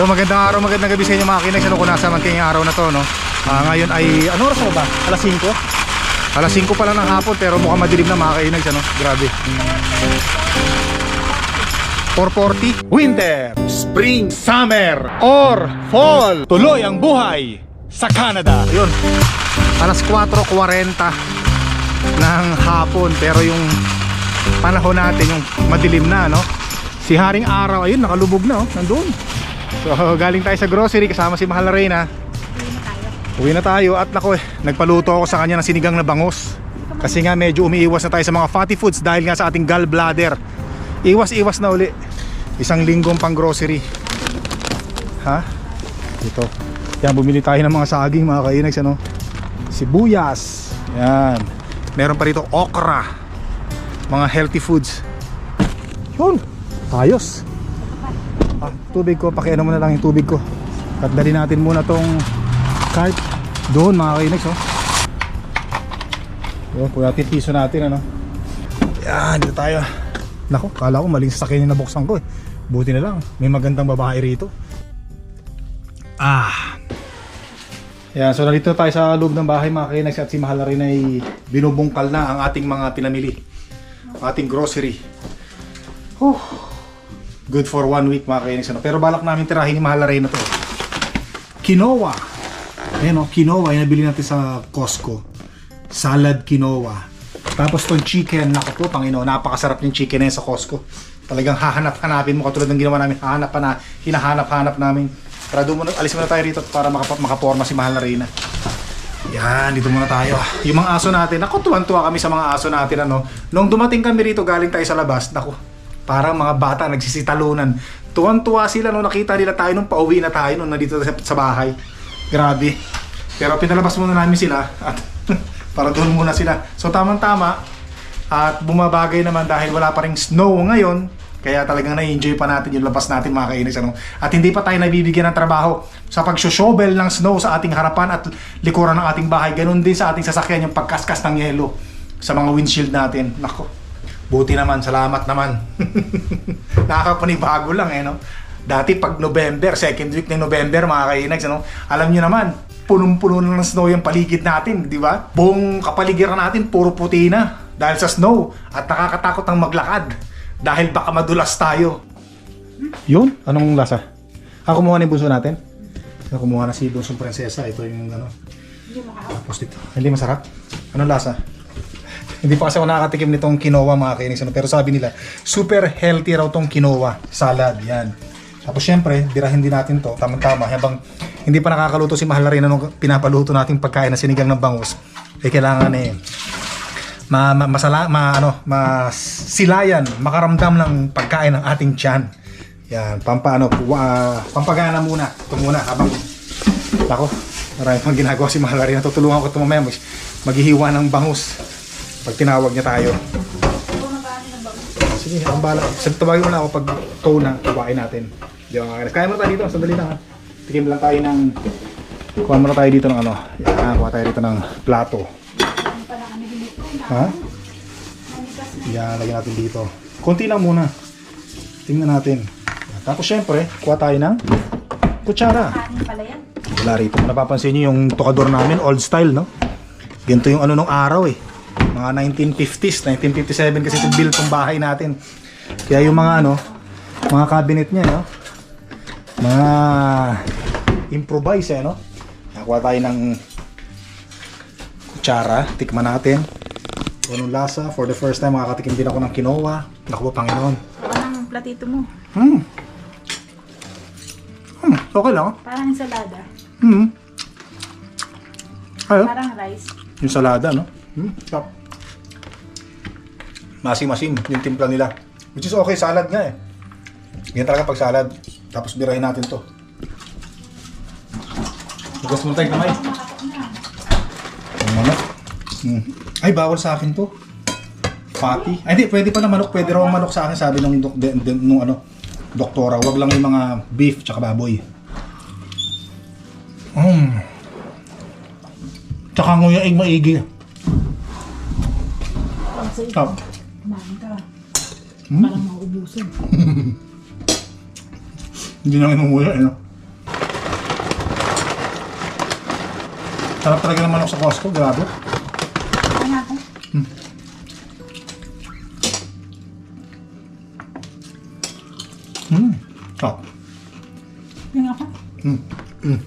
So magandang araw, magandang gabi sa inyo mga kinex. Ano kung nasa man kayong araw na to, no? Ah, ngayon ay, ano oras ba? Alas 5? Alas 5 pa lang ng hapon pero mukhang madilim na mga kinex, ano? Grabe. 440 Winter, Spring, Summer, or Fall Tuloy ang buhay sa Canada Yun, alas 4.40 ng hapon Pero yung panahon natin, yung madilim na, no? Si Haring Araw, ayun, nakalubog na, oh, nandun So, galing tayo sa grocery kasama si Mahal na Reyna. Uwi na tayo. At nako eh, nagpaluto ako sa kanya ng sinigang na bangus Kasi nga medyo umiiwas na tayo sa mga fatty foods dahil nga sa ating gallbladder. Iwas-iwas na uli. Isang linggong pang grocery. Ha? Ito. Yan, bumili tayo ng mga saging mga kainags ano? Sibuyas. Yan. Meron pa rito okra. Mga healthy foods. Yun. Ayos ah, Tubig ko, pakiano mo na lang yung tubig ko At dali natin muna tong cart Doon mga kainags oh Yun, po natin natin ano Yan, dito tayo Nako, kala ko maling sasakyan yung nabuksan ko eh. Buti na lang, may magandang babae rito. Ah. Yan, so nandito tayo sa loob ng bahay mga kainex at si Mahal rin ay binubungkal na ang ating mga pinamili. Ating grocery. Whew. Good for one week mga kainex. Ano? Pero balak namin tirahin ni Mahal na rin to. Quinoa. Ayan o, quinoa yung nabili natin sa Costco. Salad quinoa. Tapos tong chicken, naku po, Panginoon, napakasarap yung chicken na yan sa Costco. Talagang hahanap-hanapin mo, katulad ng ginawa namin, hahanap na, hinahanap-hanap namin. Tara, doon muna, alis muna tayo rito para makap makaporma si Mahal na Reyna. Yan, dito muna tayo. Yung mga aso natin, ako tuwan-tuwa kami sa mga aso natin, ano. Nung dumating kami rito, galing tayo sa labas, naku, parang mga bata nagsisitalunan. Tuwan-tuwa sila nung nakita nila tayo nung pauwi na tayo nung nandito sa, bahay. Grabe. Pero pinalabas muna namin sila at para doon muna sila. So tamang-tama at bumabagay naman dahil wala pa ring snow ngayon. Kaya talagang na-enjoy pa natin yung labas natin mga kainis. Ano? At hindi pa tayo nabibigyan ng trabaho sa pag-shovel ng snow sa ating harapan at likuran ng ating bahay. Ganon din sa ating sasakyan yung pagkaskas ng yelo sa mga windshield natin. Nako, buti naman, salamat naman. Nakakapanibago lang eh, no? Dati pag November, second week ng November, mga kainags, ano? Alam nyo naman, punong-puno na ng snow yung paligid natin, di ba? Buong kapaligiran natin, puro puti na dahil sa snow at nakakatakot ang maglakad dahil baka madulas tayo. Yun? Anong lasa? Ako kumuha na yung bunso natin. Ako kumuha na si bunsong prinsesa. Ito yung ano. Tapos dito. Hindi masarap? Anong lasa? Hindi pa kasi ako nakakatikim nitong quinoa mga kainis. Ano? Pero sabi nila, super healthy raw tong quinoa. Salad, yan. Tapos syempre, birahin din natin to. Tama-tama. Habang hindi pa nakakaluto si Mahal na rin nung pinapaluto natin pagkain na sinigang ng bangus. Eh kailangan eh, ma, ma masala, ma, ano, masilayan, makaramdam ng pagkain ng ating tiyan. Yan, pampa, ano, uh, pampagana muna. Ito muna habang, ako, marami pang ginagawa si Mahal na rin. Tutulungan ko ito mamaya mag, maghihiwa ng bangus pag tinawag niya tayo. Sige, ang bala. Tawagin mo na ako pag tow na, kubain natin. Di ba mga Kaya mo tayo dito, sandali lang ha. Tikim lang tayo ng, kuha muna tayo dito ng ano. Yan, kuha tayo dito ng plato. Ha? Yan, lagyan natin dito. Konti lang muna. Tingnan natin. Tapos syempre, kuha tayo ng kutsara. Wala rito. Napapansin nyo yung tukador namin, old style, no? Ganito yung ano nung araw eh. Mga 1950s, 1957 kasi ito built tong bahay natin. Kaya yung mga ano, mga cabinet niya, no? Mga improvise eh, no? Nakuha tayo ng kutsara, tikman natin. Kung anong lasa, for the first time makakatikim din ako ng quinoa. Naku po, Panginoon. Baka ng platito mo. Hmm. Hmm, okay lang. Parang ensalada. Hmm. Ayun. Parang rice. Yung salada, no? Hmm, sarap. Masim-masim yung timpla nila. Which is okay, salad nga eh. Yan talaga pag salad. Tapos birahin natin to. Bukas mo tayo kamay. Ang manok. Hmm. Ay, bawal sa akin to. Fatty. Ay, hindi. Pwede pala manok. Pwede raw manok sa akin, sabi nung, dok, de, de, nung ano, doktora. Wag lang yung mga beef tsaka baboy. Mm. Tsaka nguya ay maigi sa iyo. Oh. Kumain ka. Mm. Parang mauubusan. Hindi na kinumuya, eh, no? Sarap talaga ng manok sa Costco, grabe. Ano ako? Hmm. Hmm. Sarap. Yung ako? Hmm. Hmm.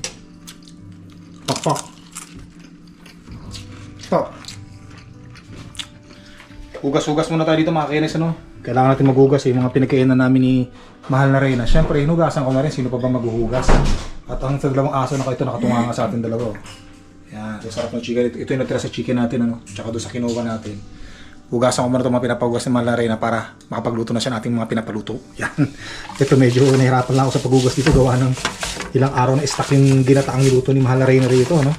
Hugas-hugas muna tayo dito mga kainis, ano? Kailangan natin maghugas eh, mga pinagkainan namin ni Mahal na Reyna. Siyempre, hinugasan ko na rin, sino pa ba maghuhugas? At ang dalawang aso na ito nakatunga nga sa atin dalawa. Yan, so sarap ng chicken. Ito, ito yung natira sa chicken natin, ano? Tsaka doon sa kinuha natin. Hugasan ko muna itong mga pinapahugas ni Mahal na Reyna para makapagluto na siya nating mga pinapaluto. Yan. Ito medyo nahirapan lang ako sa paghugas dito gawa ng ilang araw na stock yung ginataang niluto ni Mahal na Reyna rito, ano?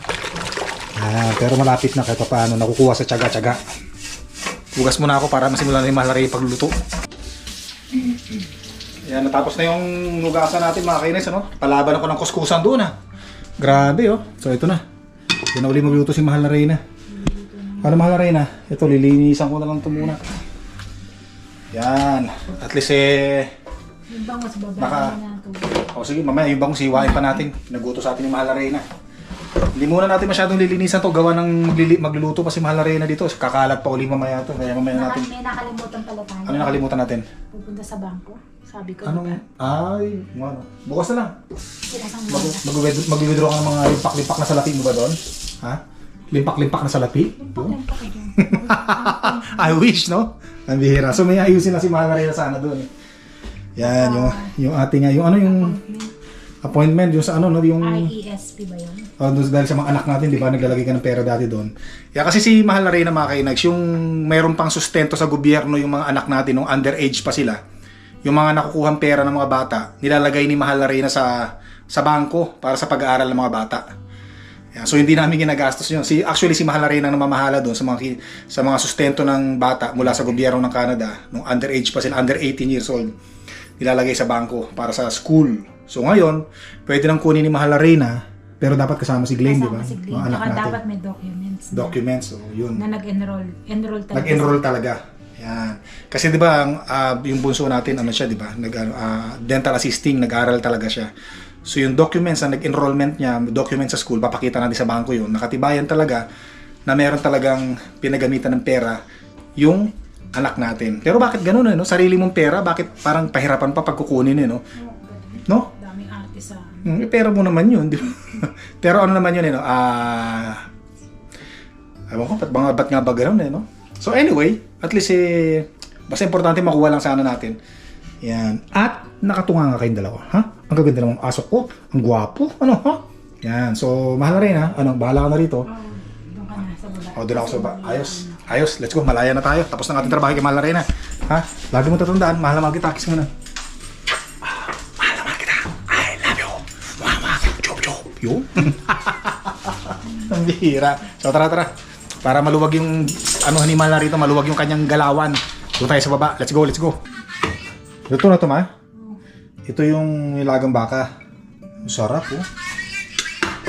Ah, pero malapit na kahit pa paano, nakukuha sa tsaga-tsaga. Hugas muna ako para masimulan na yung Mahal na Reyna pagluluto. Yan, natapos na yung hugasan natin mga kainis, ano? Palaban ako ng kuskusan doon, ah. Grabe, oh. So, ito na. Ito na uli magluto si Mahal na Reyna. Ano Mahal na Reyna? Ito, lilinisan ko na lang ito muna. Yan. At least, eh... Yung bangos baba Naka- na tubig. O sige, mamaya yung bang siwain pa natin. Naguto sa atin yung Mahal na Reyna. Hindi muna natin masyadong lilinisan to gawa ng maglili- magluluto pa si Mahal na Reyna dito. Kakalat pa uli mamaya to. Kaya mamaya Naka, natin. may nakalimutan pala tayo. Ano nakalimutan natin? Pupunta sa bangko. Sabi ko. Anong... diba? Ay, ano? Bukas na lang. Sinasang Mag, mag- mag-withdraw ka ng mga limpak-limpak na salapi mo ba doon? Ha? Limpak-limpak na salapi? Dyan. I wish, no? Ang bihira. So may ayusin na si Mahal na Reyna sana doon. Yan, yung, yung ating, yung ano yung appointment, yung sa ano, no, yung... IESP ba yun? Oh, doon dahil sa mga anak natin, di ba, naglalagay ka ng pera dati doon. Yeah, kasi si Mahal na Reyna mga kainags, yung mayroon pang sustento sa gobyerno yung mga anak natin, nung underage pa sila, yung mga nakukuhang pera ng mga bata, nilalagay ni Mahal na Reyna sa, sa bangko para sa pag-aaral ng mga bata. Yeah, so hindi namin ginagastos yun. Si, actually, si Mahal na Reyna ang namamahala doon sa mga, sa mga sustento ng bata mula sa gobyerno ng Canada, nung underage pa sila, under 18 years old, nilalagay sa bangko para sa school. So ngayon, pwede nang kunin ni Mahal na Reyna, pero dapat kasama si Glenn, di ba? Kasama si Glenn. Mga anak natin. dapat may documents. na- Documents, so yun. Na nag-enroll. Enroll talaga. Nag-enroll talaga. Yan. Kasi 'di ba ang ah, yung bunso natin ano siya 'di ba? Nag ano, ah, dental assisting, nag-aral talaga siya. So yung documents na nag-enrollment niya, documents sa school, papakita natin sa bangko yun. Nakatibayan talaga na meron talagang pinagamitan ng pera yung anak natin. Pero bakit ganun eh, no? Sarili mong pera, bakit parang pahirapan pa pag kukunin eh? No? Hmm, pera mo naman yun, di ba? Pero ano naman yun, eh, no? Ah... ewan ko, ba't, mga, ba't nga ba ganun, eh, no? So anyway, at least, eh, basta importante makuha lang sana natin. Yan. At nakatunga nga kayong dalawa, ha? Ang gaganda namang aso ko. Ang gwapo. Ano, ha? Yan. So, mahal na rin, ha? Ano, bahala ka na rito. Oh, doon ka na sa baba. O, doon ako sa ba- Ayos. Ayos. Let's go. Malaya na tayo. Tapos na ating trabaho kay Mahal na rin, ha? Ha? Lagi mo tatandaan. Mahal na mahal kita. Kiss mo na. Ah, Mahal na mahal kita. I love you. Mahal mahal kita. Chop, chop. Yun. Ang bihira. So, tara, tara. Para maluwag yung, ano, ni Mahal na rito, maluwag yung kanyang galawan. Doon tayo sa baba. Let's go, let's go. Ito na to, ma. Ito yung nilagang baka. Sarap, oh.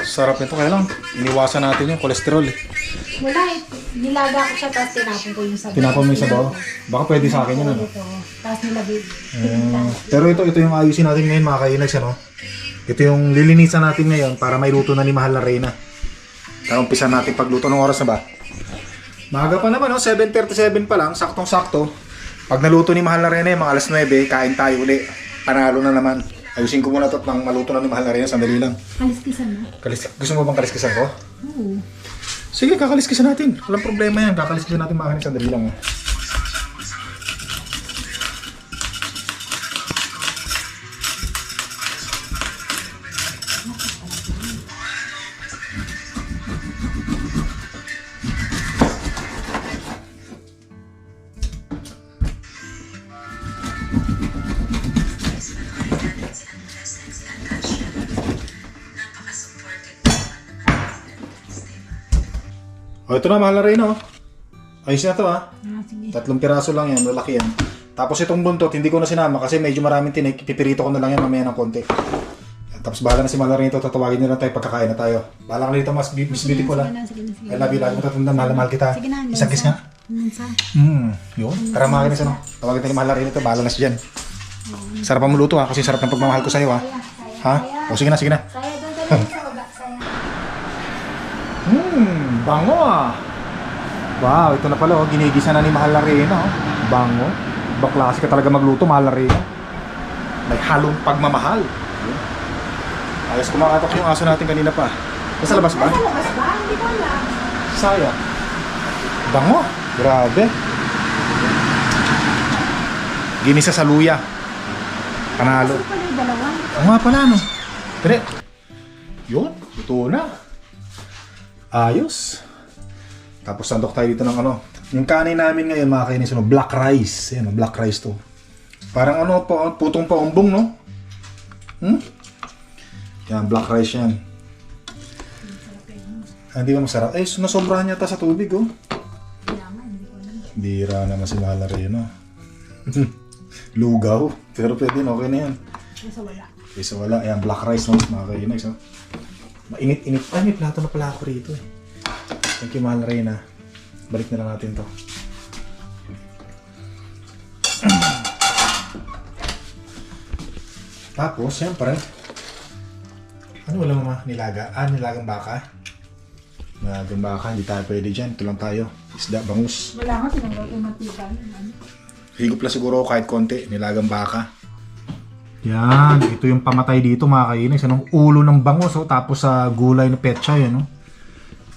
Sarap nito. Kaya lang, iniwasan natin yung kolesterol, eh. Wala eh. Nilaga ko siya tapos tinapon ko yung sabaw. Tinapon mo yung sabaw? Baka pwede sa akin yun, ano? Tapos nilagay. Mm, pero ito, ito yung ayusin natin ngayon mga kainags, ano? Ito yung lilinisan natin ngayon para may luto na ni Mahal na Reyna. Kaya umpisa natin pagluto ng oras na ba? Maaga pa naman, no? 7.37 pa lang, saktong-sakto. Pag naluto ni Mahal na Reyna, yung mga alas 9, kain tayo uli. Panalo na naman. Ayusin ko muna ito at nang maluto na ni Mahal na Reyna, sandali lang. Kaliskisan mo. Kalis Gusto mo bang kaliskisan ko? Oo. Sige, kakaliskisan natin. Walang problema yan. Kakaliskisan natin mga kainags, sandali lang. oh. O, ito na, mahal na rin, oh. Ayos na to, ha. Ah, sige. Tatlong piraso lang yan, malaki yan. Tapos itong buntot, hindi ko na sinama kasi medyo maraming tinik. Pipirito ko na lang yan mamaya ng konti. Tapos bahala na si Malarin ito, tatawagin nila tayo pagkakain na tayo. Bahala ka na dito, mas, bi- mas beautiful. Sige na, sige na, sige I love you, lagi mo tatandaan, mahal na mahal kita. Sige na, hanggang Isang kiss sa- nga. hanggang sa. Hmm, yun. Tara mga kinis, ano. Tawagin tayo ni Malarin ito, bahala na siya dyan. Sarap ang luto ha, kasi sarap ng pagmamahal ko sa'yo ha. Ha? O sige na, sige na. Saya doon baba. Saya. Hmm, Bango ah. Wow, ito na pala oh, ginigisa na ni Mahal Arena oh. Bango. Ibang klase ka talaga magluto, Mahal Arena. May halong pagmamahal. Ayos kumakatok yung aso natin kanina pa. Nasa labas ba? Nasa labas ba? Hindi ko alam. Sayang. Bango. Grabe. Ginisa sa luya. Panalo. Oo nga pala, no? Pero, yun, ito na. Ayos. Tapos sandok tayo dito ng ano. Yung kanin namin ngayon, mga kainis, ano, black rice. Yan, black rice to. Parang ano, pa, putong paumbong, no? Hmm? Yan, black rice yan. Ah, Hindi ba masarap? Eh, nasobrahan yata sa tubig, oh. Bira naman si Malareno. Lugaw. Pero pwede, okay na yan. Nasa wala. Kaysa wala, ayan, black rice no, mga kainags, no? Mainit-init. Ay, may plato na pala ako rito eh. Thank you, mahal na Reyna. Balik na lang natin to. Tapos, siyempre, ano wala mama? Nilaga? Ah, nilagang baka? Nilagang baka, hindi tayo pwede dyan. Ito lang tayo. Isda, bangus. Wala nga, tinanggal ko mantika. Ano? Higop lang siguro kahit konti, nilagang baka. Yan, ito yung pamatay dito mga kainis. Anong ulo ng bangus, oh, tapos sa gulay na petsa yun. Oh.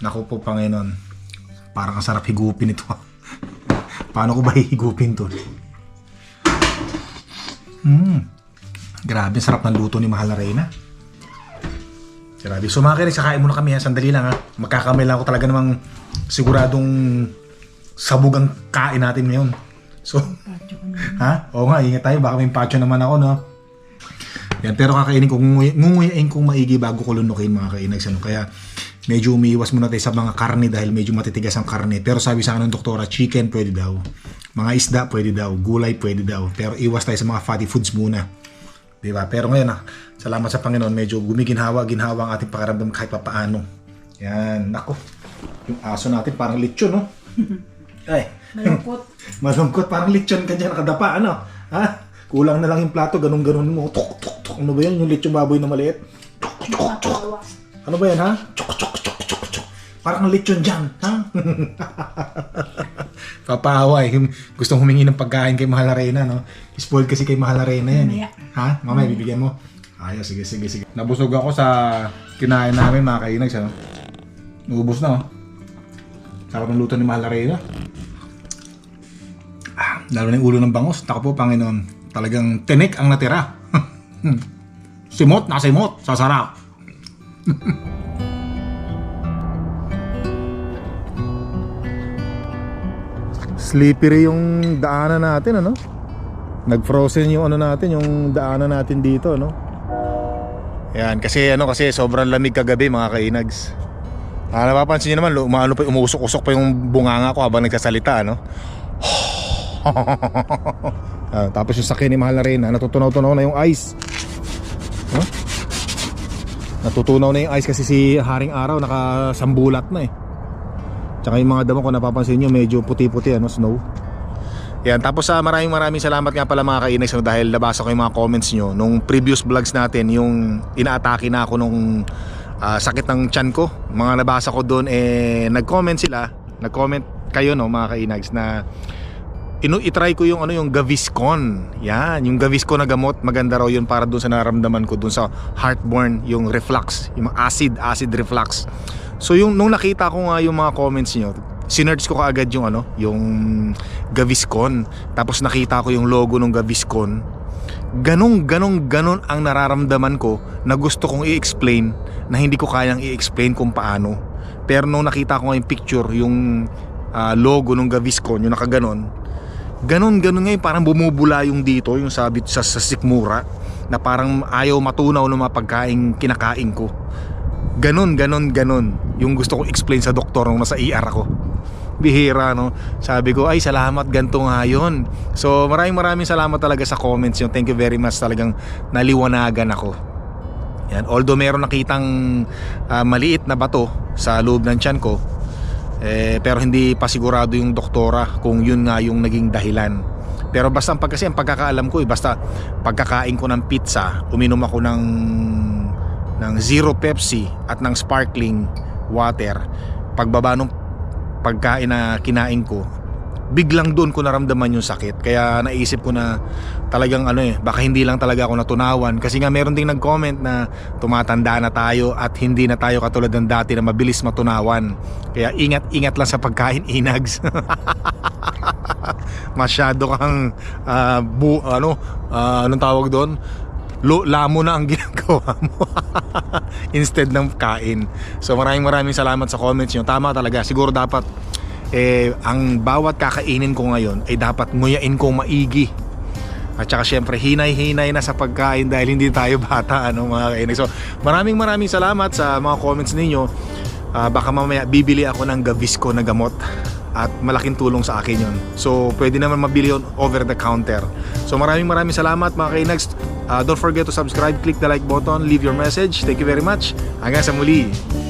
Naku po, Panginoon. Parang ang sarap higupin ito. Paano ko ba hihigupin to? Hmm. Grabe, sarap ng luto ni Mahal na Reyna. Grabe. So mga kainis, kakain muna kami ha. Sandali lang ha. Magkakamay lang ako talaga namang siguradong sabog ang kain natin ngayon. So. Ha? Oo nga, ingat tayo. Baka may patcho naman ako, no? Yan, pero kakainin ko, ngunguy- ngunguyain kong maigi bago ko lunukin mga kainags. Ano? Kaya medyo umiiwas muna tayo sa mga karne dahil medyo matitigas ang karne. Pero sabi sa akin ng doktora, chicken pwede daw. Mga isda pwede daw. Gulay pwede daw. Pero iwas tayo sa mga fatty foods muna. Di ba? Pero ngayon, ah, salamat sa Panginoon, medyo gumiginhawa, ginhawa ang ating pakiramdam kahit papaano. Yan, nako. Yung aso natin parang lechon, no? Ay, Malungkot. Malungkot, parang lechon ka dyan, nakadapa, ano? Ha? Kulang na lang yung plato, ganun-ganun mo. Tok, tok, tok. Ano ba yan? Yung lechon baboy na maliit? Nakakawa. Ano ba yan, ha? Chok, chok, chok, chok, chok. Parang ang lechon dyan, ha? Papahawa eh. Gustong humingi ng pagkain kay Mahal Arena, no? Spoiled kasi kay Mahal Arena yan. Eh. Ha? Mamaya, bibigyan mo. Ayos, sige, sige, sige. Nabusog ako sa kinain namin, mga kainags, ano? Naubos na, oh. Sarap ng luto ni Mahal Arena. Ah, lalo na yung ulo ng bangus. Tako po, Panginoon. Talagang tinik ang natira. simot na simot sa sarap. Slippery yung daanan natin, ano? Nag-frozen yung ano natin, yung daanan natin dito, no? Yan, kasi ano kasi sobrang lamig kagabi mga kainags. Ah, napapansin niyo naman, umaano pa, umuusok-usok pa yung bunganga ko habang nagsasalita, no? Ah, tapos yung sakyan ni Mahal na rin, natutunaw-tunaw na yung ice. Huh? Natutunaw na yung ice kasi si Haring Araw nakasambulat na eh. Tsaka yung mga damo ko napapansin nyo medyo puti-puti ano, snow. Yan, tapos sa maraming maraming salamat nga pala mga kainags no, dahil nabasa ko yung mga comments nyo nung previous vlogs natin yung inaatake na ako nung ah, sakit ng tiyan ko. Mga nabasa ko doon eh nag-comment sila, nag-comment kayo no mga kainags na inu itry ko yung ano yung Gaviscon. Yan, yung Gaviscon na gamot, maganda raw yun para doon sa nararamdaman ko doon sa heartburn, yung reflux, yung acid acid reflux. So yung nung nakita ko nga yung mga comments niyo, sinerch ko kaagad yung ano, yung Gaviscon. Tapos nakita ko yung logo ng Gaviscon. Ganong ganong ganon ang nararamdaman ko na gusto kong i-explain na hindi ko kayang i-explain kung paano. Pero nung nakita ko nga yung picture, yung ah, logo ng Gaviscon, yung nakaganon, ganon ganon ngayon parang bumubula yung dito yung sabi sa, sa sikmura na parang ayaw matunaw ng mga pagkain kinakain ko. Ganon ganon ganon yung gusto ko explain sa doktor nung nasa ER ako. Bihira no? Sabi ko ay salamat ganto nga yun. So maraming maraming salamat talaga sa comments yung thank you very much talagang naliwanagan ako. Yan although meron nakitang ah, maliit na bato sa loob ng tiyan ko eh, pero hindi pa sigurado yung doktora kung yun nga yung naging dahilan. Pero basta pag, kasi ang pagkakaalam ko eh, basta pagkakain ko ng pizza, uminom ako ng ng zero Pepsi at ng sparkling water. pagbaba nung pagkain na kinain ko, biglang doon ko naramdaman yung sakit. Kaya naisip ko na talagang ano eh, baka hindi lang talaga ako natunawan. Kasi nga meron ding nag-comment na tumatanda na tayo at hindi na tayo katulad ng dati na mabilis matunawan. Kaya ingat-ingat lang sa pagkain, inags. Masyado kang ah, bu, ano, ah, anong tawag doon? Lo, lamo na ang ginagawa mo instead ng kain. So maraming maraming salamat sa comments nyo. Tama talaga. Siguro dapat eh, ang bawat kakainin ko ngayon ay dapat nguyain ko maigi. At saka syempre hinay-hinay na sa pagkain dahil hindi tayo bata ano mga kainig. So maraming maraming salamat sa mga comments ninyo. Ah, baka mamaya bibili ako ng Gavisco na gamot at malaking tulong sa akin yon. So pwede naman mabili yon over the counter. So maraming maraming salamat mga kainags. Ah, don't forget to subscribe, click the like button, leave your message. Thank you very much. Hanggang sa muli.